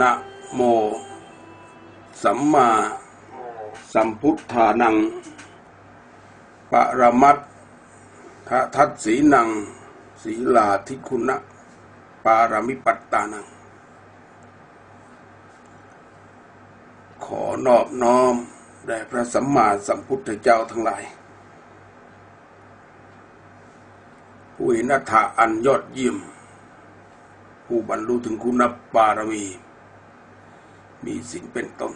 นะโม สัมมาสัมพุทธานัง ปรมัตถทัตสีนัง ศีลาธิคุณะ ปารมิปัตตานัง ขอนอบน้อมแด่พระสัมมาสัมพุทธเจ้าทั้งหลายผู้เห็นอัฏฐะอันยอดเยี่ยม ผู้บรรลุถึงคุณบารมี มีสิ่งเป็นต้น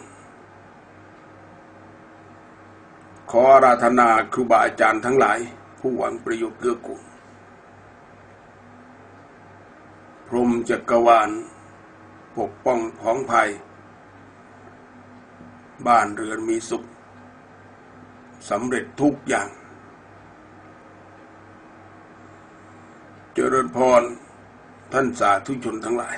ขอราธนาครูบาอาจารย์ทั้งหลาย ผู้หวังประโยชน์เกื้อกูลพรมจักรวาล ปกป้องของภัย บ้านเรือนมีสุขสำเร็จทุกอย่าง เจริญพรท่านสาธุชนทั้งหลาย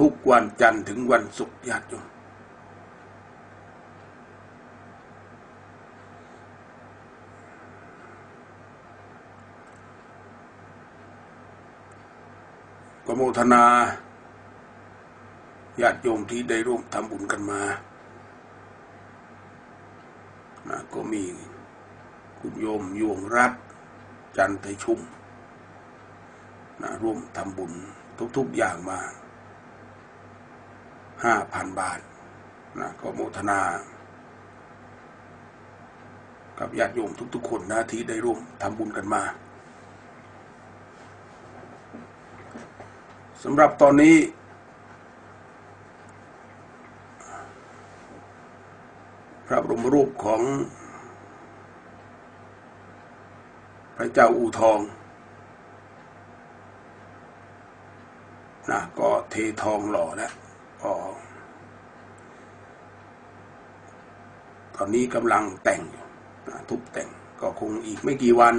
ทุกวันจันทร์ถึงวันศุกร์ญาติโยมกโมทนาญาติโยมที่ได้ร่วมทำบุญกันมานะก็มีคุณโยมยวงรัฐ จันทชุมนะร่วมทำบุญทุกๆอย่างมา ห้าพันบาทนะก็โมทนา กับญาติโยมทุก ๆ คนนะที่ได้ร่วมทำบุญกันมาสำหรับตอนนี้ พระบรมรูปของ พระเจ้าอู่ทองนะก็เททองหล่อแล้ว ก็ตอนนี้กำลังแต่งอยู่ทุบแต่งก็คงอีกไม่กี่วัน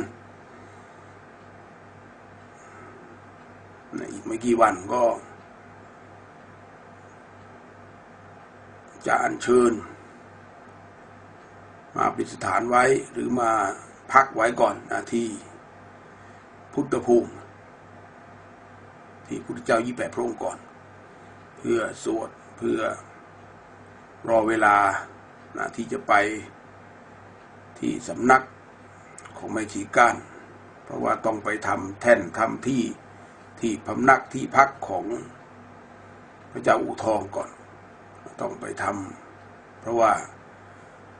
อีกไม่กี่วันก็ จะอัญเชิญ มาปิดสถานไว้หรือมาพักไว้ก่อนนะที่พุทธภูมิ ที่พุทธเจ้ายี่แปดพระองค์ก่อน เพื่อสวดเพื่อรอเวลานะที่จะไปที่สำนักของแม่ชีก้านเพราะว่าต้องไปทำแท่นทำที่ที่พำนักที่พักของพระเจ้าอู่ทองก่อน ต้องไปทำเพราะว่า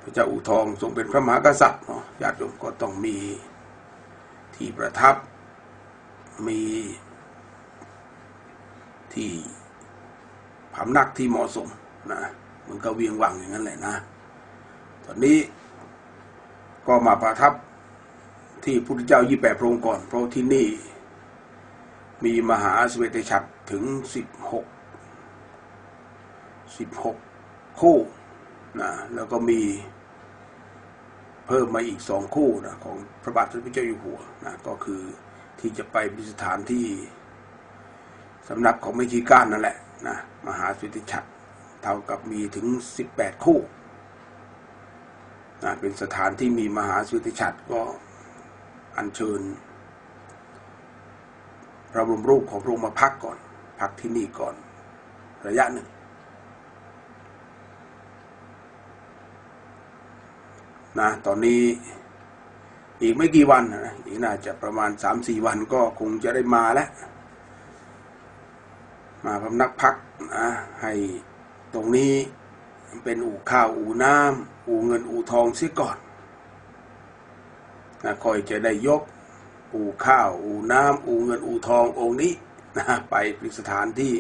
พระเจ้าอู่ทองทรงเป็นพระมหากษัตริย์เนาะญาติโยมก็ต้องมีที่ประทับมีที่ พำนักที่เหมาะสมนะมันก็เวียงวังอย่างนั้นแหละนะ ตอนนี้ก็มาประทับที่พุทธเจ้ายี่แปดพระองค์ก่อน เพราะที่นี่ มีมหาสเวตฉัตรถึงสิบหกสิบหกคู่นะแล้วก็มีเพิ่มมาอีกสองคู่นะของพระบาทสมเด็จพระเจ้าอยู่หัวนะก็คือที่จะไปบิสถานที่สำนักของไม่ชีก้านนั่นแหละ นะมหาสเวตฉัตรเท่ากับมีถึงสิบแปดคู่นะเป็นสถานที่มีมหาสเวตฉัตรก็อัญเชิญ พระบรมรูปของพระองค์มาพักก่อน พักที่นี่ก่อน ระยะหนึ่งนะตอนนี้อีกไม่กี่วันนะอีกน่าจะประมาณสามสี่วันก็คงจะได้มาแล้ว มาพำนักพักนะให้ตรงนี้เป็นอู่ข้าวอู่น้ำอู่เงินอู่ทองเสียก่อนนะคอยจะได้ยก อู่ข้าว อู่น้ำอู่เงินอู่ทององค์นี้นะไปปริสถานที่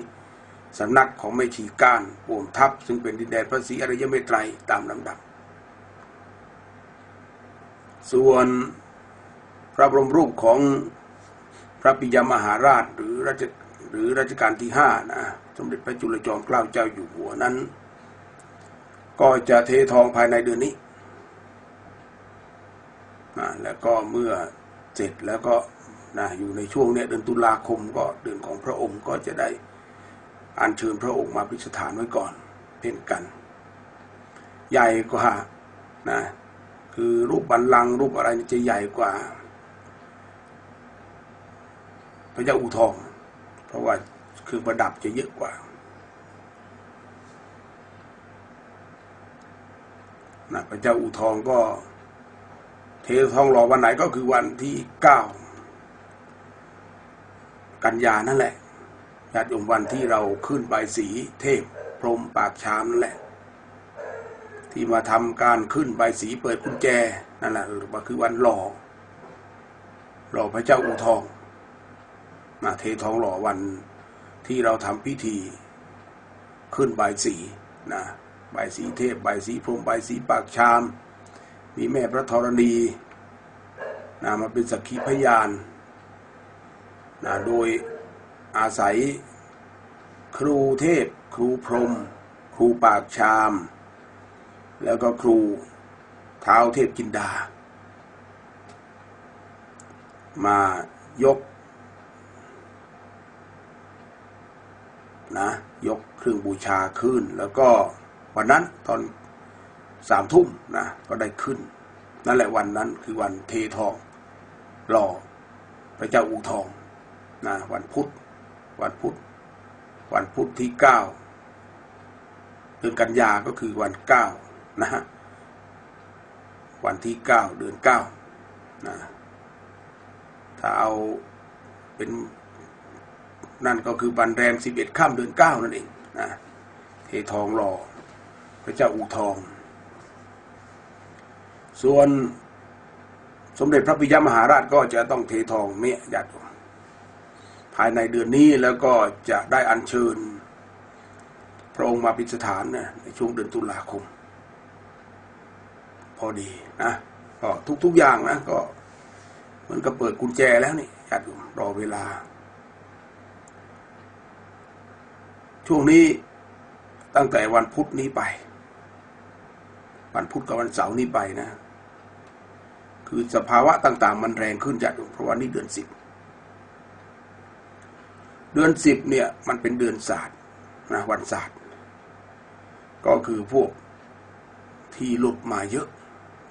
สำนักของไม่ชีก้านป่วมทัพ ซึ่งเป็นดินแดนพระศรีอริยเมตไตรตามลำดับ ส่วนพระบรมรูปของพระปิยมหาราชหรือราช หรือรัชกาลที่ห้านะสมเด็จพระจุลจอมเกล้าเจ้าอยู่หัวนั้น ก็จะเททองภายในเดือนนี้นะแล้วก็เมื่อเสร็จแล้วก็นะอยู่ในช่วงเนี้ยเดือนตุลาคมก็เดือนของพระองค์ก็จะได้อัญเชิญพระองค์มาพิสถานไว้ก่อน เพ่นกัน ใหญ่กว่านะคือรูปบัลลังรูปอะไรจะใหญ่กว่าพระเจ้าอูทอง เพราะว่าคือประดับจะเยอะกว่านะพระเจ้าอู่ทองก็ เททองหล่อวันไหนก็คือวันที่เก้ากันยานั่นแหละญาติโยมวันที่เราขึ้นใบสีเทพ พรมปากชามนั่นแหละ ที่มาทำการขึ้นใบสีเปิดกุญแจนั่นแหละคือวันหล่อหล่อพระเจ้าอู่ทอง เททองหล่อวันที่เราทำพิธีขึ้นใบสีนะใบสีเทพใบสีพรมใบสีปากชาม มีแม่พระธรณีนะมาเป็นสักขีพยานนะโดยอาศัยครูเทพ ครูพรม ครูปากชาม แล้วก็ครูเท้าเทพจินดา มายก นะ ยกเครื่องบูชาขึ้น แล้วก็วันนั้นตอนสามทุ่มนะก็ได้ขึ้น นั่นแหละวันนั้นคือวันเททองหล่อพระเจ้าอูทองนะวันพุธวันพุธวันพุธที่เก้าเดือนกันยาก็คือวันเก้านะฮะวันที่เก้าเดือนเก้านะถ้าเอาเป็น นั่นก็คือวันแรมสิบเอ็ดข้ามเดือนเก้านั่นเองนะเททองหล่อพระเจ้าอู่ทอง ส่วนสมเด็จพระปิยมหาราชก็จะต้องเททองเนี่ยญาติภายในเดือนนี้แล้วก็จะได้อัญเชิญ พระองค์มาพิสถานนะในช่วงเดือนตุลาคม พอดีนะก็ทุกๆอย่างนะก็เหมือนกับเปิดกุญแจแล้วนี่ญาติรอเวลา ช่วงนี้ตั้งแต่วันพุธนี้ไป วันพุธกับวันเสาร์นี้ไปนะ คือสภาวะต่าง ๆ มันแรงขึ้นจากเพราะว่านี่เดือนสิบเดือนสิบเนี่ย มันเป็นเดือนศาสตร์นะวันศาสตร์ ก็คือพวกที่หลุดมาเยอะ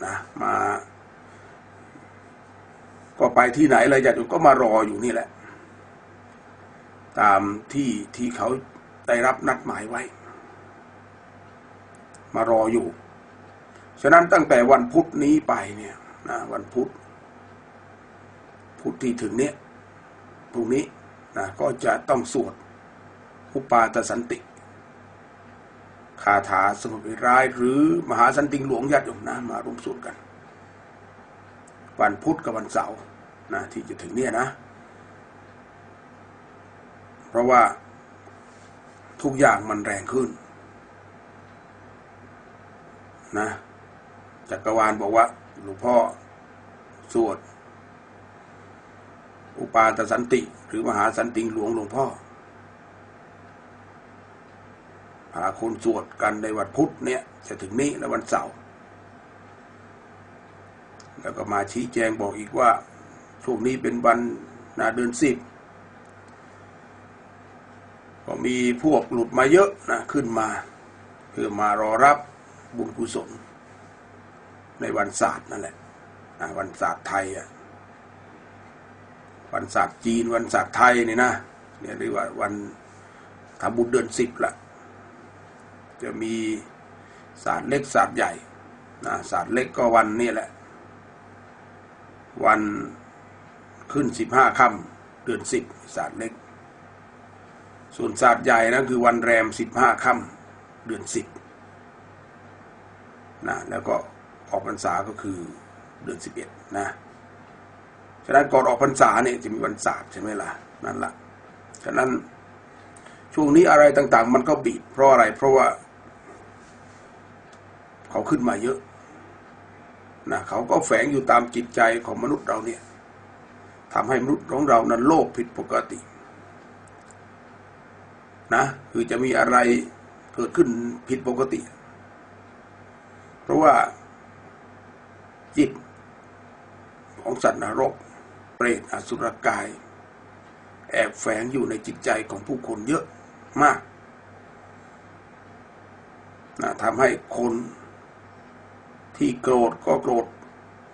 นะมา ก็ไปที่ไหนเลยจะก็มารออยู่นี่แหละ ตามที่ที่เขา ได้รับนัดหมายไว้ มารออยู่ ฉะนั้นตั้งแต่วันพุธนี้ไปเนี่ยนะวันพุธพุธที่ถึงเนี้ยพรุ่งนี้นะก็จะต้องสวดอุปาตสันติคาถาสมุทรร้าย หรือมหาสันติงหลวงญาติโยมนะมาร่วมสวดกัน วันพุธกับวันเสาร์นะที่จะถึงเนี่ยนะ เพราะว่า ทุกอย่างมันแรงขึ้น นะจักรวาลบอกว่า หลวงพ่อ สวด อุปาตสันติ หรือมหาสันติหลวงหลวงพ่อ หาคนสวดกันในวันพุธเนี่ย จะถึงนี้และวันเสาร์แล้วก็มาชี้แจงบอกอีกว่าช่วงนี้เป็นวันนาเดือนสิบ ก็มีพวกหลุดมาเยอะนะขึ้นมา เพื่อมารอรับบุญกุศล ในวันศาสตร์นั่นแหละวันศาสตร์ไทยอะวันศาสตร์จีนวันศาสตร์ไทยนี่นะเนี่ยเรียกว่าวันทำบุญเดือนสิบละจะมีศาสตร์เล็กศาสตร์ใหญ่นะศาสตร์เล็กก็วันนี้แหละ วันขึ้นสิบห้าค่ำเดือนสิบศาสตร์เล็ก ส่วนศาสตร์ใหญ่นั่นคือวันแรมสิบห้าค่ำเดือนสิบนะแล้วก็ออกพรรษาก็คือเดือนสิบเอ็ดนะฉะนั้นก่อนออกพรรษาเนี่ยจะมีวันศาสตร์ใช่ไหมล่ะนั่นละฉะนั้นช่วงนี้อะไรต่าง ๆ มันก็บีบเพราะอะไรเพราะว่า เขาขึ้นมาเยอะนะเขาก็แฝงอยู่ตามจิตใจของมนุษย์เราเนี่ยทำให้มนุษย์ของเรานั้นโลภผิดปกติ นะคือจะมีอะไรเกิดขึ้นผิดปกติ เพราะว่าจิตของสัตว์นรก เปรตอสุรกาย แอบแฝงอยู่ในจิตใจของผู้คนเยอะมากนะทำให้คนที่โกรธก็โกรธ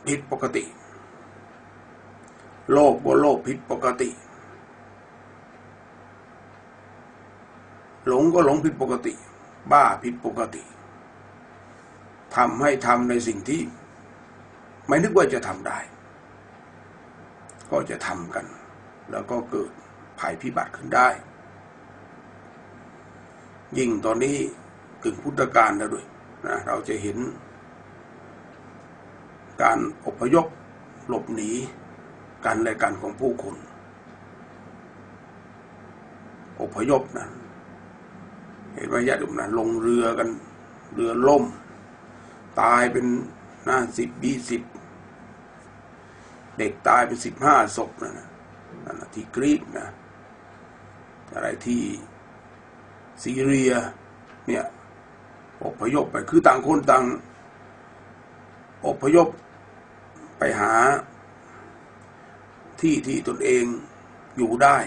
ผิดปกติ โลภก็โลภผิดปกติ หลงก็หลงผิดปกติ บ้าผิดปกติทำให้ทำในสิ่งที่ ไม่นึกว่าจะทำได้ ก็จะทำกัน แล้วก็เกิดภัยพิบัติขึ้นได้ ยิ่งตอนนี้กึ่งพุทธกาลแล้วด้วยนะเราจะเห็น การอพยพหลบหนีกันและกันของผู้คนอพยพนะ เห็นว่าญาติโยมนะลงเรือกันเรือล่ม ตายเป็นน่าสิบยี่สิบเด็กตายเป็นสิบห้าศพนะนะนั่นนะที่กรีกนะ อะไรที่ซีเรีย เนี่ยอพยพไปคือต่างคนต่างอพยพไปหาที่ที่ตนเองอยู่ได้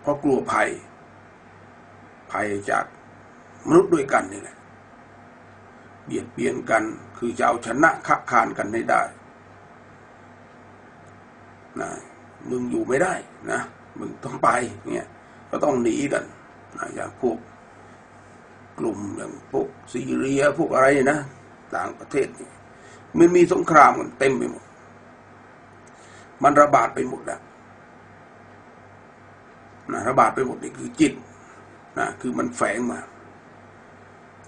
เพราะกลัวภัย ภัยจากมนุษย์ด้วยกันนี่แหละ เบียดเบียนกันคือจะเอาชนะคักคานกันให้ได้นะมึงอยู่ไม่ได้นะมึงต้องไปเนี่ยก็ต้องหนีกันนะอย่างพวกกลุ่มอย่างพวกซีเรียพวกอะไรนะต่างประเทศนี่มันมีสงครามกันเต็มไปหมด มันระบาดไปหมดแล้วนะระบาดไปหมดนี่คือจิต นะคือมันแฝงมา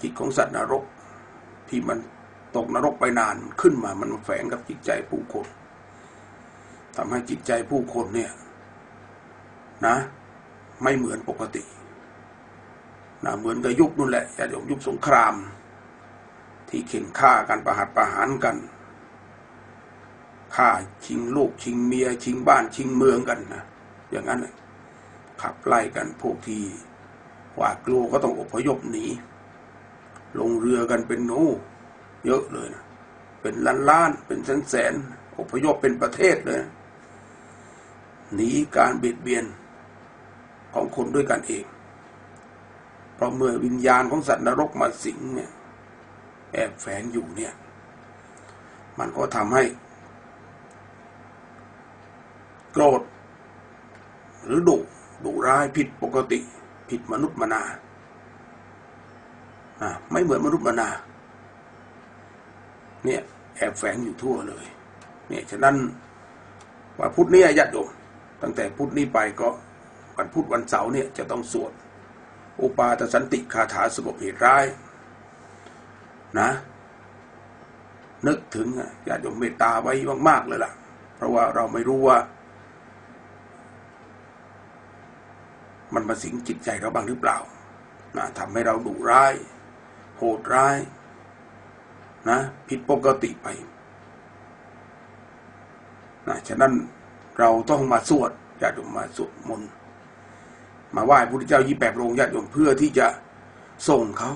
จิตของสัตว์นรก ที่มันตกนรกไปนานขึ้นมา มันแฝงกับจิตใจผู้คนทำให้จิตใจผู้คนเนี่ย นะ ไม่เหมือนปกตินะเหมือนกับยุคนู่นแหละอย่าโยมยุคสงคราม ที่เข็นฆ่ากันประหัตประหารกันฆ่าชิงลูกชิงเมีย ชิงบ้านชิงเมืองกันนะอย่างนั้นขับไล่กันพวกที่ หวาดกลัวก็ต้องอพยพหนี ลงเรือกันเป็นโน้เยอะเลยนะ เป็นล้านล้าน เป็นแสนแสนอพยพเป็นประเทศเลยหนีการเบียดเบียนของคนด้วยกันเอง เพราะเมื่อวิญญาณของสัตว์นรกมาสิงเนี่ยแอบแฝงอยู่เนี่ย มันก็ทำให้ โกรธ หรือดุดุร้ายผิดปกติ ผิดมนุษย์มนาอ่าไม่เหมือนมนุษย์มนา เนี่ยแอบแฝงอยู่ทั่วเลย เนี่ยฉะนั้นวันพุธนี้ญาติโยมตั้งแต่พุธนี้ไปก็วันพุธวันเสาร์เนี่ยจะต้องสวดอุปาทสันติคาถาสงบเหตุร้ายนะ นึกถึงอย่าโยมเมตตาไว้มากๆเลยล่ะ เพราะว่าเราไม่รู้ว่า มันมาสิงจิตใจเราบ้างหรือเปล่านะทำให้เราดุร้าย โหดร้าย นะผิดปกติไปนะฉะนั้นเราต้องมาสวดอย่าโยมมาสวดมนต์มาไหว้พระพุทธเจ้ายี่แปดองญาติโยมเพื่อที่จะส่งเขา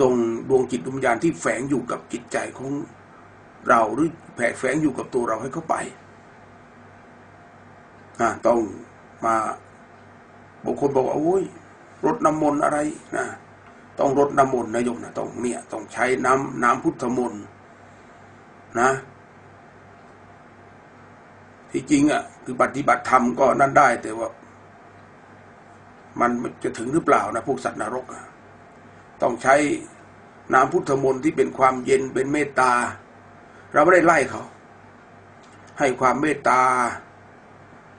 ส่งดวงจิตดวงวิญญาณที่แฝงอยู่กับจิตใจของเราหรือแผแฝงอยู่กับตัวเราให้เขาไปนะต้องมา บุคคลบอกว่าโอ้ยรดน้ำมนต์อะไรนะต้องรดน้ำมนต์นะโยมนะต้องเนี่ยต้องใช้น้ำน้ำพุทธมนต์นะที่จริงอะคือปฏิบัติธรรมก็นั่นได้ แต่ว่า มันจะถึงหรือเปล่านะพวกสัตว์นรกต้องใช้น้ำพุทธมนต์ที่เป็นความเย็นเป็นเมตตา เราไม่ได้ไล่เขา ให้ความเมตตา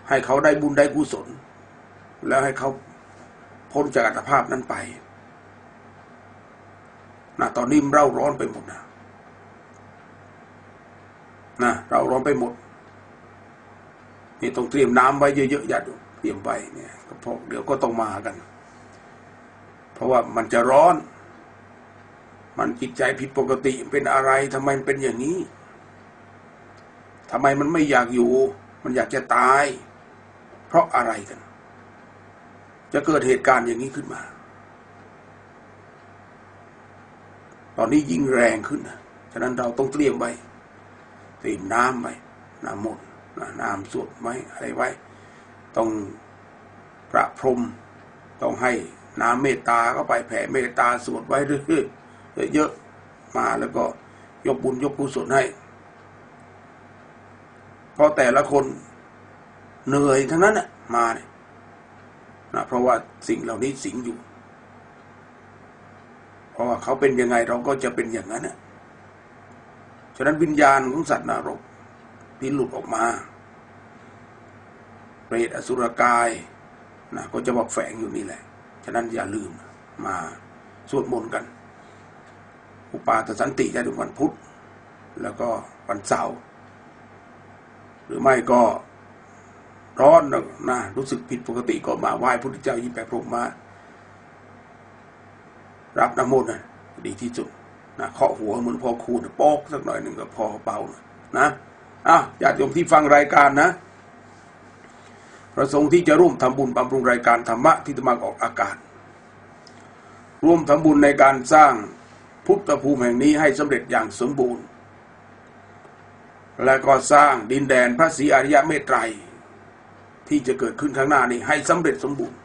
ให้เขาได้บุญได้กุศล แล้วให้เขาพ้นจากอัตภาพนั้นไปนะตอนนี้เราร้อนไปหมดนะนะเราร้อนไปหมดนี่ต้องเตรียมน้ำไว้เยอะๆอย่าดูเตรียมไว้เนี่ยเพวกเดี๋ยวก็ต้องมากัน เพราะว่ามันจะร้อน มันจิตใจผิดปกติเป็นอะไรทำไมมันเป็นอย่างนี้ทำไมมันไม่อยากอยู่ มันอยากจะตาย เพราะอะไรกัน จะเกิดเหตุการณ์อย่างนี้ขึ้นมา ตอนนี้ยิ่งแรงขึ้นนะฉะนั้นเราต้องเตรียมไว้เตรียมน้ำไว้น้ำมนต์น้ำสวดไว้อะไรไว้ ต้องประพรมต้องให้น้ำเมตตาเข้าไปแผ่เมตตาสวดไว้เรื่อยๆเยอะๆมาแล้วก็ยกบุญยกกุศลให้เพราะแต่ละคนเหนื่อยทั้งนั้นน่ะมาเนี่ย นะเพราะว่าสิ่งเหล่านี้สิงอยู่ เพราะว่าเขาเป็นยังไงเราก็จะเป็นอย่างนั้นน่ะฉะนั้นวิญญาณของสัตว์นรกที่หลุดออกมา เปรตอสุรกายนะก็จะบอกแฝงอยู่นี่แหละ ฉะนั้นอย่าลืมมาสวดมนต์กัน อุปาทสันติจะถึงวันพุธ แล้วก็วันเสาร์หรือไม่ก็ ร้อนนะรู้สึกผิดปกติก็มาไหว้พระพุทธเจ้ายิ่งแปดพรมมา รับน้ำมนต์นะดีที่สุดนะเคาะหัวเหมือนพอคูณโป๊กสักหน่อยหนึ่งก็พอเบานะอะญาติโยมที่ฟังรายการนะประสงค์ที่จะร่วมทำบุญบำรุงรายการธรรมะที่จะมาออกอากาศ ร่วมทำบุญในการสร้างพุทธภูมิแห่งนี้ให้สำเร็จอย่างสมบูรณ์ และก็สร้างดินแดนพระศรีอริยเมตไตร ที่จะเกิดขึ้นข้างหน้านี้ให้สำเร็จสมบูรณ์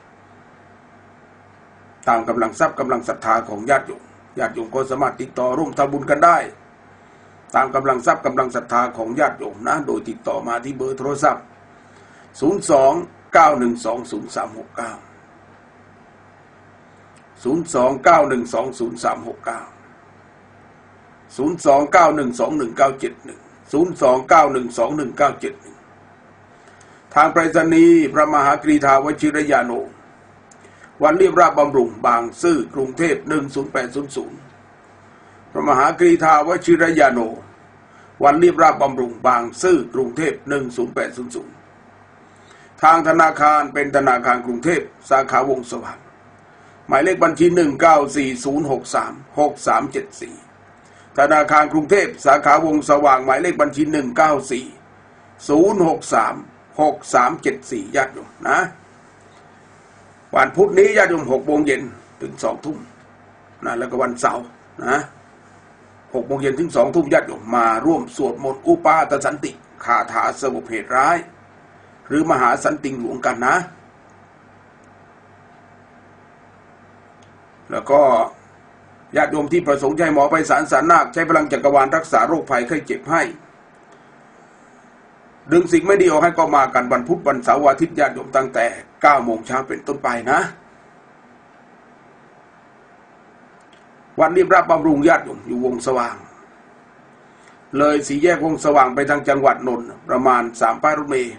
ตามกำลังทรัพย์กำลังศรัทธาของญาติโยมญาติโยมก็สามารถติดต่อร่วมทำบุญกันได้ ตามกำลังทรัพย์กำลังศรัทธาของญาติโยมนะ โดยติดต่อมาที่เบอร์โทรศัพท์ 02 912 0369 029120369 029121971 029121971างไปรษณีย์พระมหากรีธาวชิรยาโน วันเรียบราบบำรุงบางซื่อกรุงเทพ 10800 พระมหากรีธาวชิรยาโน วันเรียบราบบำรุงบางซื่อกรุงเทพ 10800 ทางธนาคารเป็นธนาคารกรุงเทพ สาขาวงสว่างหมายเลขบัญชี 1940636374 ธนาคารกรุงเทพ สาขาวงสว่าง หมายเลขบัญชี 1940636374ญาติโยมนะ วันพุธนี้ญาติโยม6โมงเย็นถึง2ทุ่มนะแล้วก็วันเสาร์นะ6โมงเย็นถึง2ทุ่มญาติโยมมาร่วมสวดมนต์อุปาตสันติคาถาสมุเพตร้าย หรือมหาสันติงหลวงกันนะ แล้วก็ญาติโยมที่ประสงค์ให้หมอไปสารสารนาคใช้พลังจักรวาลรักษาโรคภัยไข้เจ็บให้ ดึงสิ่งไม่ดีออกให้ก็มากันวันพุธวันเสาร์อาทิตย์ญาติโยมตั้งแต่9โมงเช้าเป็นต้นไปนะ วันรีบรับบำรุงญาติโยมอยู่วงสว่าง เลยสีแยกวงสว่างไปทางจังหวัดนนท์ประมาณสามป้ายรถเมย์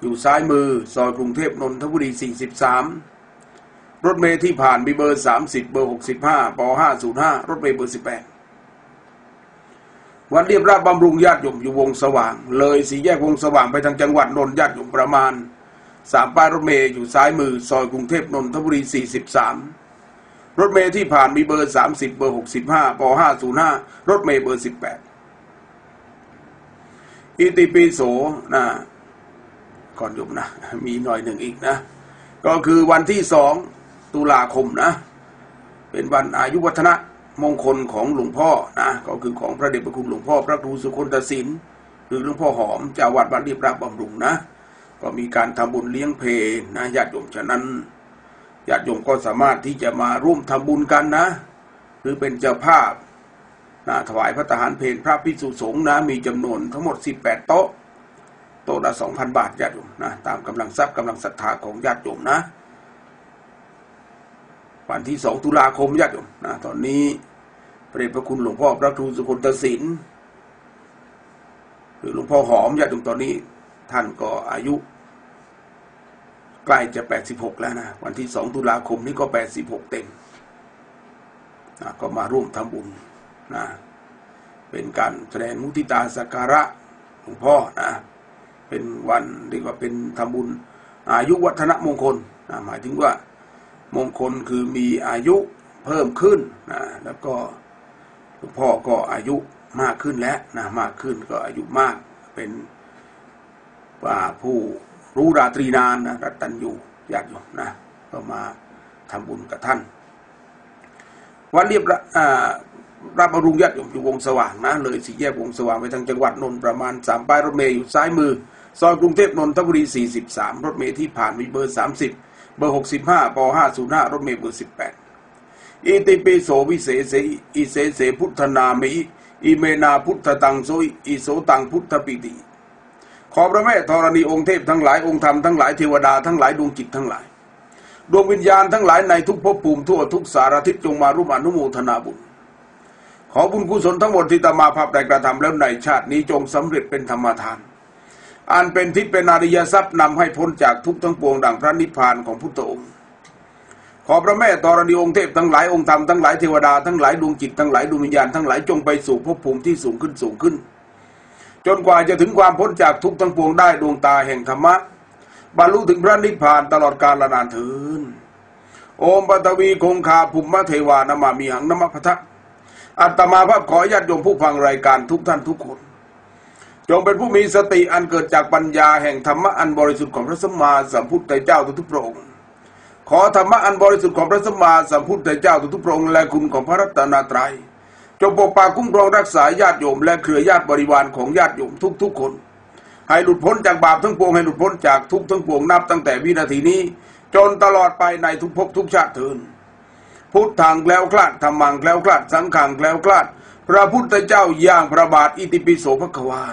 อยู่ซ้ายมือซอยกรุงเทพนนทบุรี 43 รถเมย์ที่ผ่านมีเบอร์ 30 เบอร์ 65ป505 รถเมย์เบอร์ 18 วันเรียบราบบำรุงญาติโยมอยู่วงสว่าง เลยสี่แยกวงสว่างไปทางจังหวัดนนท์ญาติโยมประมาณสามป้ายรถเมย์อยู่ซ้ายมือซอยกรุงเทพนนทบุรี 43 รถเมย์ที่ผ่านมีเบอร์ 30 เบอร์ 65ป505 รถเมย์เบอร์ 18 อิติปิโสนะก่อนโยมนะ มีหน่อยหนึ่งอีกนะ ก็คือวันที่สองตุลาคมนะ เป็นวันอายุวัฒนะ มงคลของหลวงพ่อนะก็คือของพระเดชพระคุณหลวงพ่อพระครูสุคนตศิลป์หรือหลวงพ่อหอมเจ้าวัดวัดเรีบราบบำรุงนะ ก็มีการทำบุญเลี้ยงเพลนะญาติโยมฉะนั้นญาติโยมก็สามารถที่จะมาร่วมทำบุญกันนะ หรือเป็นเจ้าภาพนะถวายพระทหารเพลพระพิสุสงฆ์นะ มีจำนวนทั้งหมด 18 โต๊ะโต๊ะละ2,000 บาทญาติโยมนะตามกำลังทรัพย์กำลังศรัทธาของญาติโยมนะ วันที่2ตุลาคมญาติโยมนะตอนนี้พระเดชพระคุณหลวงพ่อพระครูสุคนตศิลป์หรือหลวงพ่อหอมญาติโยมตอนนี้ ท่านก็อายุ ใกล้จะ86แล้วนะวันที่2ตุลาคมนี้ก็86เต็มนะก็มาร่วมทำบุญนะเป็นการแสดงมุทิตาสักการะหลวงพ่อนะเป็นวันเรียกว่าเป็นทำบุญอายุวัฒนมงคลนะหมายถึงว่า มงคลคือมีอายุเพิ่มขึ้นนะแล้วก็หลวงพ่อก็อายุมากขึ้นแล้วนะมากขึ้นก็อายุมากเป็นว่าผู้รู้ราตรีนานนะรัตตัญญูญาติโยมนะก็มาทำบุญกับท่านวันเรียบรับอรุณญาติโยมอยู่วงสว่างนะเลยสี่แยกวงสว่างไปทางจังหวัดนนท์ประมาณสามป้ายรถเมย์อยู่ซ้ายมือซอยกรุงเทพนนทบุรี 43 รถเมย์ที่ผ่านมีเบอร์ 30 เบอร์65ป505รถเมย์เบอร์18อิติปิโสวิเศษอิเสเสพุทธนามิอิเมนาพุทธตังโซอิโสตังพุทธปิติขอพระแม่ธรณีองค์เทพทั้งหลายองค์ธรรมทั้งหลายเทวดาทั้งหลายดวงจิตทั้งหลาย ดวงวิญญาณทั้งหลายในทุกภพภูมิทั่วทุกสารทิศจงมาร่วมอนุโมทนาบุญ ขอบุญกุศลทั้งหมดที่ตมาภาพได้กระทำแล้วในชาตินี้จงสำเร็จเป็นธรรมทาน อันเป็นทิศเป็นอริยทรัพย์นำให้พ้นจากทุกทั้งปวงดังพระนิพพานของพุทธองค์ ขอพระแม่ธรณีองค์เทพทั้งหลายองค์ธรรมทั้งหลายเทวดาทั้งหลายดวงจิตทั้งหลายดวงวิญญาณทั้งหลายจงไปสู่ภพภูมิที่สูงขึ้นสูงขึ้น จนกว่าจะถึงความพ้นจากทุกทั้งปวงได้ดวงตาแห่งธรรมะบรรลุถึงพระนิพพานตลอดกาลนานเถินโอมปัตวีคงคาภุมมะเทวานามามีหังนมะพะทะอัตมาภาพขอญาติโยมผู้ฟังรายการทุกท่านทุกคน จงเป็นผู้มีสติอันเกิดจากปัญญาแห่งธรรมะอันบริสุทธิ์ของพระสัมมาสัมพุทธเจ้าทุกพระองค์ ขอธรรมะอันบริสุทธิ์ของพระสัมมาสัมพุทธเจ้าทุกพระองค์และคุณของพระรัตนตรัยจงปกปักคุ้มครองรักษาญาติโยม และเครือญาติบริวารของญาติโยมทุกๆคน ให้หลุดพ้นจากบาปทั้งปวงให้หลุดพ้นจากทุกทั้งปวงนับตั้งแต่วินาทีนี้ จนตลอดไปในทุกภพทุกชาติเถิดพุทธังแล้วคลาดธรรมังแล้วคลาดสังขังแล้วคลาด พระพุทธเจ้าย่างพระบาทอิติปิโสภควา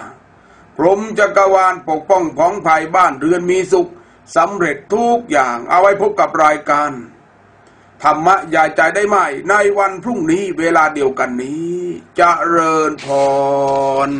พรหมจักรวาลปกป้องของภัยบ้านเรือนมีสุขสำเร็จทุกอย่างเอาไว้พบกับรายการ ธรรมะยายใจได้ไหม ในวันพรุ่งนี้เวลาเดียวกันนี้จเจริญพร